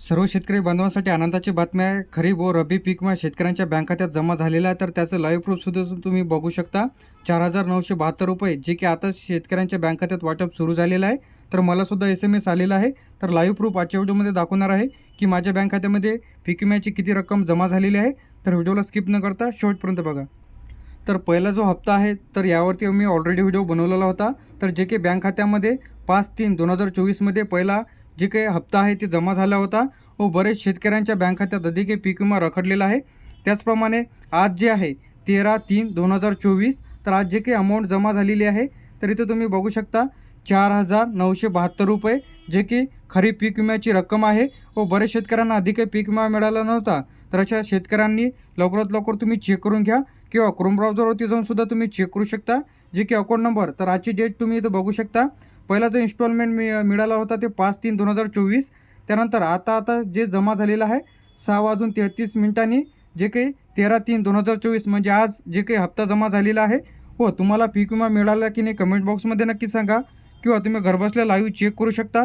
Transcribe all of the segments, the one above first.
सर्व शेतकरी बांधवांसाठी आनंदाची बातमी आहे. खरीप व रब्बी पीक विमा शेतकऱ्यांच्या बँक खात्यात जमा झालेला आहे. तर त्याचं लाईव्ह प्रूफसुद्धा तुम्ही बघू शकता. चार हजार नऊशे बहात्तर रुपये जे की आता शेतकऱ्यांच्या बँक खात्यात वाटप सुरू झालेलं आहे. तर मला सुद्धा एस एम एस आलेला आहे. तर लाईव्ह प्रूफ आजच्या व्हिडिओमध्ये दाखवणार आहे की माझ्या बँक खात्यामध्ये पीक विम्याची किती रक्कम जमा झालेली आहे. तर व्हिडिओला स्किप न करता शेवटपर्यंत बघा. तर पहिला जो हप्ता आहे तर यावरती मी ऑलरेडी व्हिडिओ बनवलेला होता. तर जे की बँक खात्यामध्ये पाच तीन दोन हजार चोवीसमध्ये पहिला जे काही हप्ता आहे ते जमा झाला होता व बरेच शेतकऱ्यांच्या बँक खात्यात अधिक पीक विमा रखडलेला आहे. त्याचप्रमाणे आज जे आहे तेरा तीन दोन हजार चोवीस तर आज जे काही अमाऊंट जमा झालेली आहे तर इथं तुम्ही बघू शकता चार हजार नऊशे बहात्तर रुपये जे की खरीप पीक विम्याची रक्कम आहे व बरेच शेतकऱ्यांना अधिक पीक विमा मिळाला नव्हता तर अशा शेतकऱ्यांनी लवकरात लवकर तुम्ही चेक करून घ्या किंवा क्रोम ब्राउझरवरती जाऊन सुद्धा तुम्ही चेक करू शकता जे की अकाउंट नंबर तर आजची डेट तुम्ही इथं बघू शकता. पहिला जो इन्स्टॉलमेंट मि मिळाला होता ते पाच तीन दोन हजार चोवीस. त्यानंतर आता आता जे जमा झालेलं आहे सहा वाजून तेहतीस मिनिटांनी जे काही तेरा तीन दोन हजार चोवीस म्हणजे आज जे काही हप्ता जमा झालेला आहे हो तुम्हाला पीक विमा मिळाला की नाही कमेंट बॉक्समध्ये नक्की सांगा. किंवा तुम्ही घरबसल्या लाईव्ह चेक करू शकता.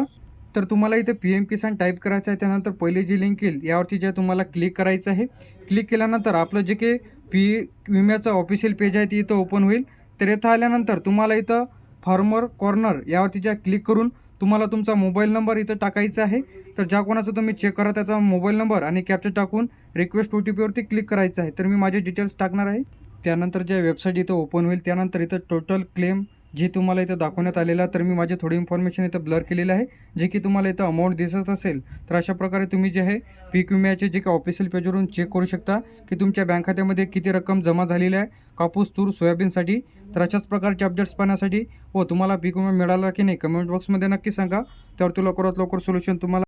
तर तुम्हाला इथे पी एम किसान टाईप करायचं आहे त्यानंतर पहिली जी लिंक येईल यावरती जे तुम्हाला क्लिक करायचं आहे. क्लिक केल्यानंतर आपलं जे काही पी विम्याचं ऑफिशियल पेज आहे ते इथं ओपन होईल. तर इथं आल्यानंतर तुम्हाला इथं फार्मर कॉर्नर यावरती ज्या क्लिक करून तुम्हाला तुमचा मोबाईल नंबर इथं टाकायचा आहे. तर ज्या कोणाचा तुम्ही चेक करा त्याचा मोबाईल नंबर आणि कॅप्चर टाकून रिक्वेस्ट ओ टी पीवरती क्लिक करायचं आहे. तर मी माझे डिटेल्स टाकणार आहे. त्यानंतर ज्या वेबसाईट इथं ओपन होईल. त्यानंतर इथं टोटल क्लेम जे तुम्हाला इथं दाखवण्यात आलेलं आहे तर मी माझे थोडी इन्फॉर्मेशन इथं ब्लर केलेलं आहे. जे की तुम्हाला इथं अमाऊंट दिसत असेल तर अशा प्रकारे तुम्ही जे आहे पीक विम्याचे जे काही ऑफिशियल पेजवरून चेक करू शकता की तुमच्या बँक खात्यामध्ये किती रक्कम जमा झालेली आहे कापूस तूर सोयाबीनसाठी. तर अशाच प्रकारचे अपडेट्स पाहण्यासाठी व तुम्हाला पीक विमा मिळाला की नाही कमेंट बॉक्समध्ये नक्की सांगा. त्यावरती लवकरात लवकर सोल्युशन तुम्हाला